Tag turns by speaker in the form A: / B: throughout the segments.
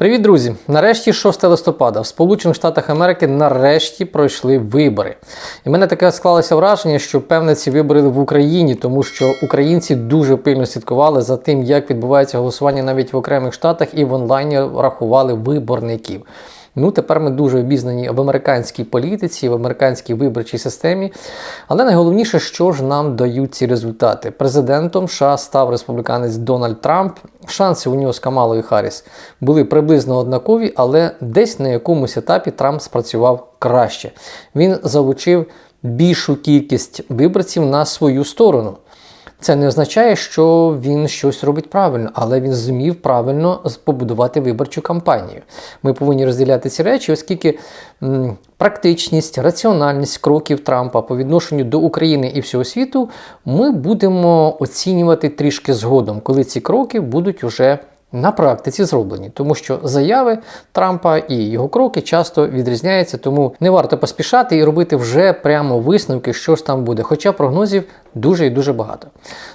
A: Привіт, друзі! Нарешті 6 листопада в Сполучених Штатах Америки нарешті пройшли вибори. І в мене таке склалося враження, що певне ці вибори в Україні, тому що українці дуже пильно слідкували за тим, як відбувається голосування навіть в окремих штатах, і в онлайні рахували виборників. Ну, тепер ми дуже обізнані в американській політиці, в американській виборчій системі. Але найголовніше, що ж нам дають ці результати. Президентом США став республіканець Дональд Трамп. Шанси у нього з Камалою Харріс були приблизно однакові, але десь на якомусь етапі Трамп спрацював краще. Він залучив більшу кількість виборців на свою сторону. Це не означає, що він щось робить правильно, але він зумів правильно побудувати виборчу кампанію. Ми повинні розділяти ці речі, оскільки м, практичність, раціональність кроків Трампа по відношенню до України і всього світу ми будемо оцінювати трішки згодом, коли ці кроки будуть уже на практиці зроблені, тому що заяви Трампа і його кроки часто відрізняються, тому не варто поспішати і робити вже прямо висновки, що ж там буде. Хоча прогнозів дуже і дуже багато.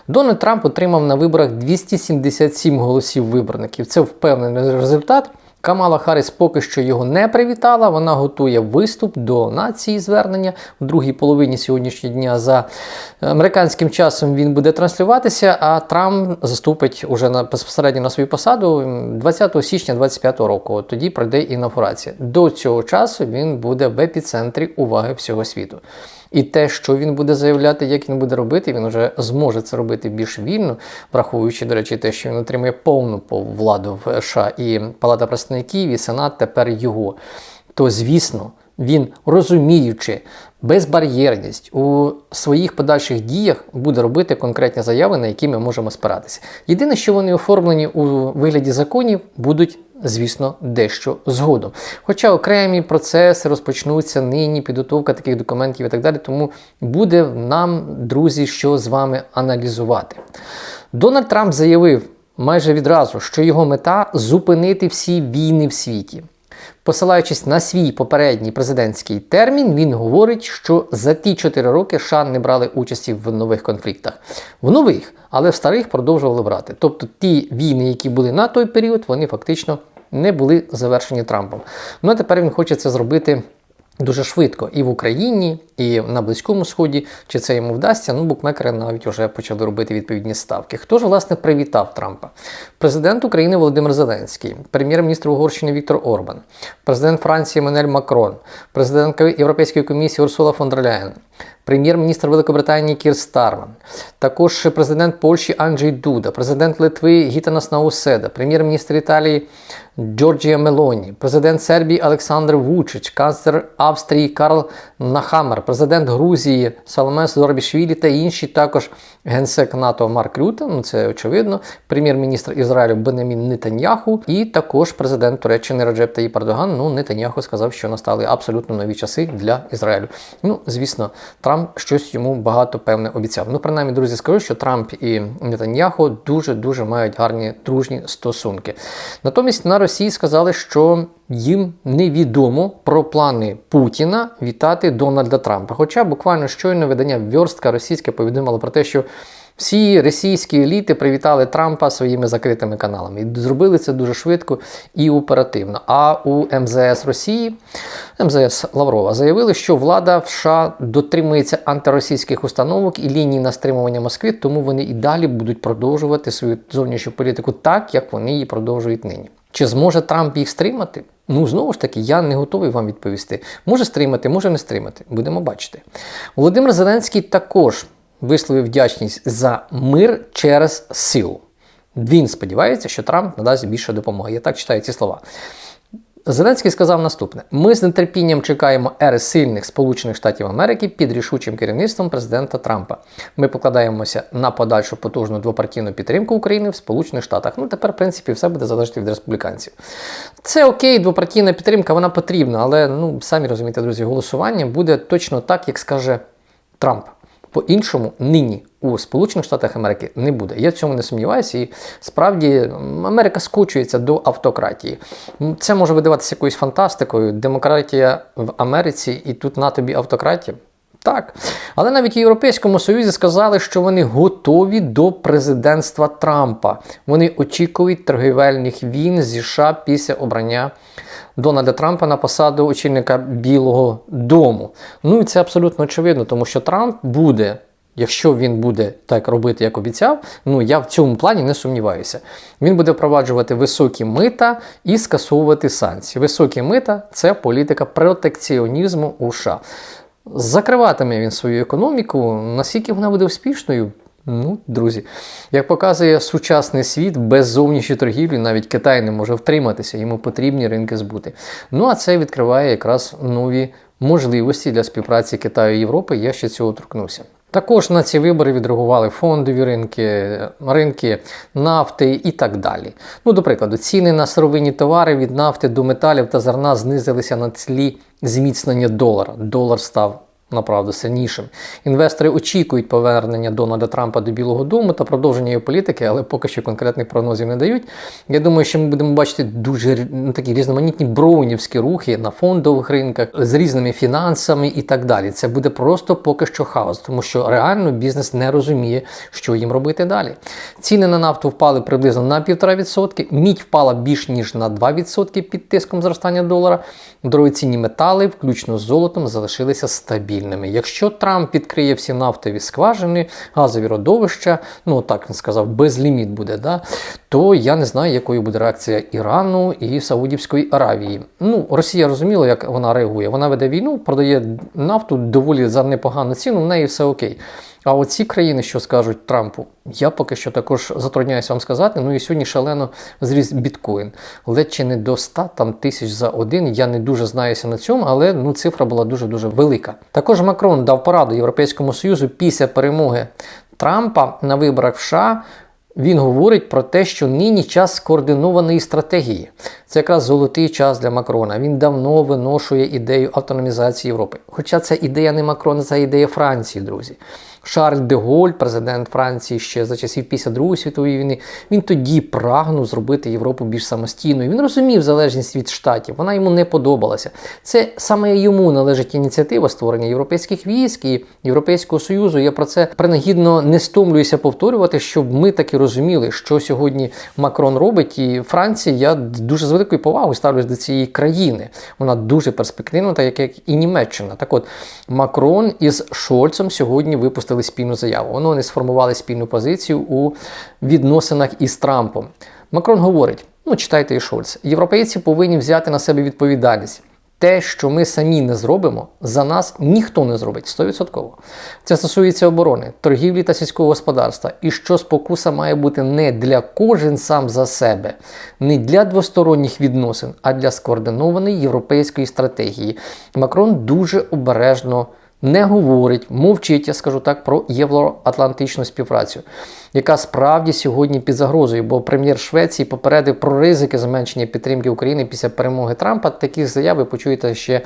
A: Дональд Трамп отримав на виборах 277 голосів виборників. Це впевнений результат. Камала Харріс поки що його не привітала. Вона готує виступ до нації звернення в другій половині сьогоднішнього дня. За американським часом він буде транслюватися, а Трамп заступить уже на безпосередньо на свою посаду 20 січня 2025 року. Тоді пройде інавгурація. До цього часу він буде в епіцентрі уваги всього світу. І те, що він буде заявляти, як він буде робити, він вже зможе це робити більш вільно, враховуючи, до речі, те, що він отримує повну владу в США і Палата представників, і Сенат тепер його. То, звісно, він розуміючи безбар'єрність у своїх подальших діях буде робити конкретні заяви, на які ми можемо спиратися. Єдине, що вони оформлені у вигляді законів, будуть. Звісно, дещо згодом. Хоча окремі процеси розпочнуться нині, підготовка таких документів і так далі, тому буде нам, друзі, що з вами аналізувати. Дональд Трамп заявив майже відразу, що його мета зупинити всі війни в світі. Посилаючись на свій попередній президентський термін, він говорить, що за ті 4 роки США не брали участі в нових конфліктах. В нових, але в старих продовжували брати. Тобто ті війни, які були на той період, вони фактично не були завершені Трампом. Ну а тепер він хоче це зробити. Дуже швидко і в Україні, і на Близькому Сході. Чи це йому вдасться? Ну, букмекери навіть вже почали робити відповідні ставки. Хто ж, власне, привітав Трампа? Президент України Володимир Зеленський, прем'єр-міністр Угорщини Віктор Орбан, президент Франції Менель Макрон, президент Європейської комісії Урсула фон дер Ляєн, прем'єр-міністр Великобританії Кір Старман, також президент Польщі Анджей Дуда, президент Литви Гітанас Науседа, прем'єр-міністр Італії Джорджія Мелоні, президент Сербії Олександр Вучич, канцлер Австрії Карл Нахамер, президент Грузії Саломес Зорбішвілі та інші також генсек НАТО Марк Рюте, ну це очевидно, прем'єр-міністр Ізраїлю Бенемін Нетаньяху і також президент Туреччини Раджеп Таїп Ердоган. Ну, Нетаньяху сказав, що настали абсолютно нові часи для Ізраїлю. Ну, звісно, Трамп щось йому багато певне обіцяв. Ну, принаймні, друзі, скажу, що Трамп і Нетаньяхо дуже-дуже мають гарні дружні стосунки. Натомість на Росії сказали, що їм невідомо про плани Путіна вітати Дональда Трампа. Хоча буквально щойно видання Вьорстка російське повідомило про те, що всі російські еліти привітали Трампа своїми закритими каналами. І зробили це дуже швидко і оперативно. А у МЗС Росії, МЗС Лаврова, заявили, що влада в США дотримується антиросійських установок і ліній на стримування Москви, тому вони і далі будуть продовжувати свою зовнішню політику так, як вони її продовжують нині. Чи зможе Трамп їх стримати? Ну, знову ж таки, я не готовий вам відповісти. Може стримати, може не стримати. Будемо бачити. Володимир Зеленський також висловив вдячність за мир через силу. Він сподівається, що Трамп надасть більше допомоги. Я так читаю ці слова. Зеленський сказав наступне: ми з нетерпінням чекаємо ери сильних Сполучених Штатів Америки під рішучим керівництвом президента Трампа. Ми покладаємося на подальшу потужну двопартійну підтримку України в Сполучених Штатах. Ну тепер, в принципі, все буде залежати від республіканців. Це окей, двопартійна підтримка, вона потрібна, але ну самі розумієте, друзі, голосування буде точно так, як скаже Трамп. По-іншому нині у Сполучених Штатах Америки не буде. Я в цьому не сумніваюся, і справді Америка скочується до автократії. Це може видаватися якоюсь фантастикою. Демократія в Америці, і тут на тобі автократія. Так. Але навіть Європейському Союзі сказали, що вони готові до президентства Трампа. Вони очікують торгівельних війн зі США після обрання Дональда Трампа на посаду очільника Білого Дому. Ну і це абсолютно очевидно, тому що Трамп буде. Якщо він буде так робити, як обіцяв, ну я в цьому плані не сумніваюся. Він буде впроваджувати високі мита і скасовувати санкції. Високі мита це політика протекціонізму у США. Закриватиме він свою економіку, наскільки вона буде успішною. Ну, друзі, як показує сучасний світ, без зовнішньої торгівлі навіть Китай не може втриматися, йому потрібні ринки збути. Ну а це відкриває якраз нові можливості для співпраці Китаю і Європи. Я ще цього торкнувся. Також на ці вибори відреагували фондові ринки, ринки нафти і так далі. Ну, до прикладу, ціни на сировинні товари від нафти до металів та зерна знизилися на тлі зміцнення долара. Долар став направду сильнішим. Інвестори очікують повернення Дональда Трампа до Білого Дому та продовження його політики, але поки що конкретних прогнозів не дають. Я думаю, що ми будемо бачити дуже ну, такі різноманітні броунівські рухи на фондових ринках з різними фінансами і так далі. Це буде просто поки що хаос, тому що реально бізнес не розуміє, що їм робити далі. Ціни на нафту впали приблизно на 1,5%, мідь впала більш ніж на 2% під тиском зростання долара. Дорогоцінні метали, включно з золотом, залишилися стабільними. Якщо Трамп відкриє всі нафтові скважини, газові родовища, ну так він сказав, безліміт буде, да, то я не знаю, якою буде реакція Ірану і Саудівської Аравії. Ну, Росія розуміла, як вона реагує. Вона веде війну, продає нафту доволі за непогану ціну, в неї все окей. А оці країни, що скажуть Трампу, я поки що також затрудняюся вам сказати. Ну і сьогодні шалено зріс біткоін. Ледь чи не до 100 там, тисяч за один. Я не дуже знаюся на цьому, але ну, цифра була дуже-дуже велика. Також Макрон дав пораду Європейському Союзу після перемоги Трампа на виборах в США. Він говорить про те, що нині час скоординованої стратегії. Це якраз золотий час для Макрона. Він давно виношує ідею автономізації Європи. Хоча це ідея не Макрона, це ідея Франції, друзі. Шарль де Голь, президент Франції ще за часів після Другої світової війни, він тоді прагнув зробити Європу більш самостійною. Він розумів залежність від штатів, вона йому не подобалася. Це саме йому належить ініціатива створення європейських військ і Європейського союзу. Я про це принагідно не стомлююся повторювати, щоб ми таки розуміли, що сьогодні Макрон робить. І Франція, я дуже з великою повагою ставлюсь до цієї країни. Вона дуже перспективна, так як і Німеччина. Так от Макрон із Шольцем сьогодні випустили спільну заяву. Воно Вони сформували спільну позицію у відносинах із Трампом. Макрон говорить: ну читайте і Шольц, європейці повинні взяти на себе відповідальність. Те, що ми самі не зробимо, за нас ніхто не зробить 100%. Це стосується оборони, торгівлі та сільського господарства. І що спокуса має бути не для кожен сам за себе, не для двосторонніх відносин, а для скоординованої європейської стратегії. Макрон дуже обережно не говорить, мовчить, я скажу так, про євроатлантичну співпрацю, яка справді сьогодні під загрозою, бо прем'єр Швеції попередив про ризики зменшення підтримки України після перемоги Трампа. Таких заяв ви почуєте ще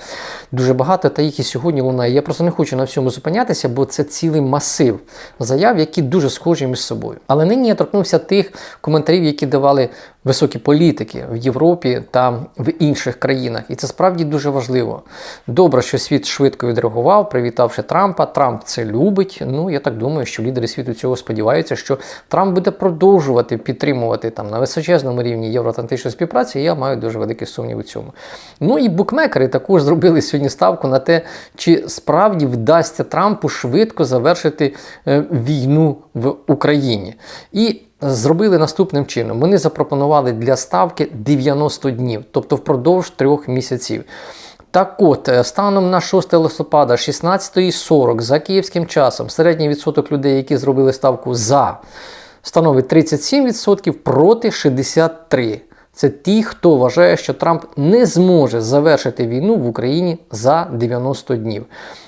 A: дуже багато, та їх і сьогодні лунає. Я просто не хочу на всьому зупинятися, бо це цілий масив заяв, які дуже схожі між собою. Але нині я торкнувся тих коментарів, які давали високі політики в Європі та в інших країнах. І це справді дуже важливо. Добре, що світ швидко відреагував, привітавши Трампа. Трамп це любить. Ну я так думаю, що лідери світу цього сподіваються, що Трамп буде продовжувати підтримувати там на височезному рівні євроатлантичну співпрацю. І я маю дуже великий сумнів у цьому. Ну і букмекери також зробили сьогодні ставку на те, чи справді вдасться Трампу швидко завершити е, війну в Україні. І Зробили наступним чином: вони запропонували для ставки 90 днів, тобто впродовж трьох місяців. Так от, е, станом на 6 листопада, 16.40 за київським часом, середній відсоток людей, які зробили ставку за, становить 37% проти 63%. Це ті, хто вважає, що Трамп не зможе завершити війну в Україні за 90 днів.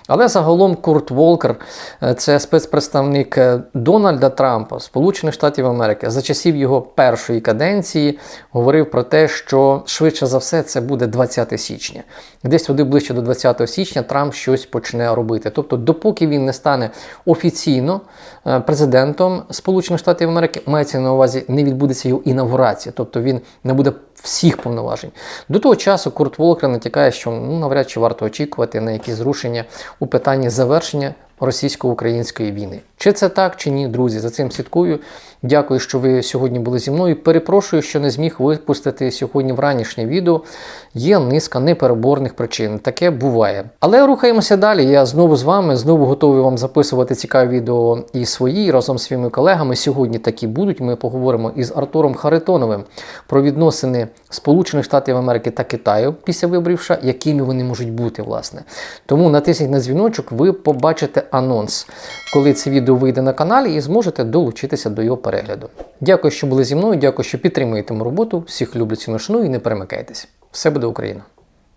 A: Але загалом Курт Волкер, е, це спецпредставник е, Дональда Трампа, Сполучених Штатів Америки, за часів його першої каденції говорив про те, що швидше за все це буде 20 січня. Десь туди ближче до 20 січня Трамп щось почне робити. Тобто, допоки він не стане офіційно е, президентом Сполучених Штатів Америки, мається на увазі не відбудеться його інавгурація, тобто він не буде буде всіх повноважень. До того часу Курт Волкер натякає, що ну, навряд чи варто очікувати на якісь зрушення у питанні завершення російсько-української війни. Чи це так, чи ні, друзі? За цим слідкую. Дякую, що ви сьогодні були зі мною. Перепрошую, що не зміг випустити сьогодні вранішнє відео. Є низка непереборних причин. Таке буває. Але рухаємося далі. Я знову з вами, знову готовий вам записувати цікаві відео і свої і разом з своїми колегами. Сьогодні такі будуть. Ми поговоримо із Артуром Харитоновим про відносини Сполучених Штатів Америки та Китаю після виборів, якими вони можуть бути, власне. Тому натисніть на дзвіночок, ви побачите анонс, коли це відео вийде на каналі, і зможете долучитися до його перегляду. Дякую, що були зі мною. Дякую, що підтримуєте мою роботу. Всіх люблю ціну шаную і не перемикайтесь. Все буде Україна!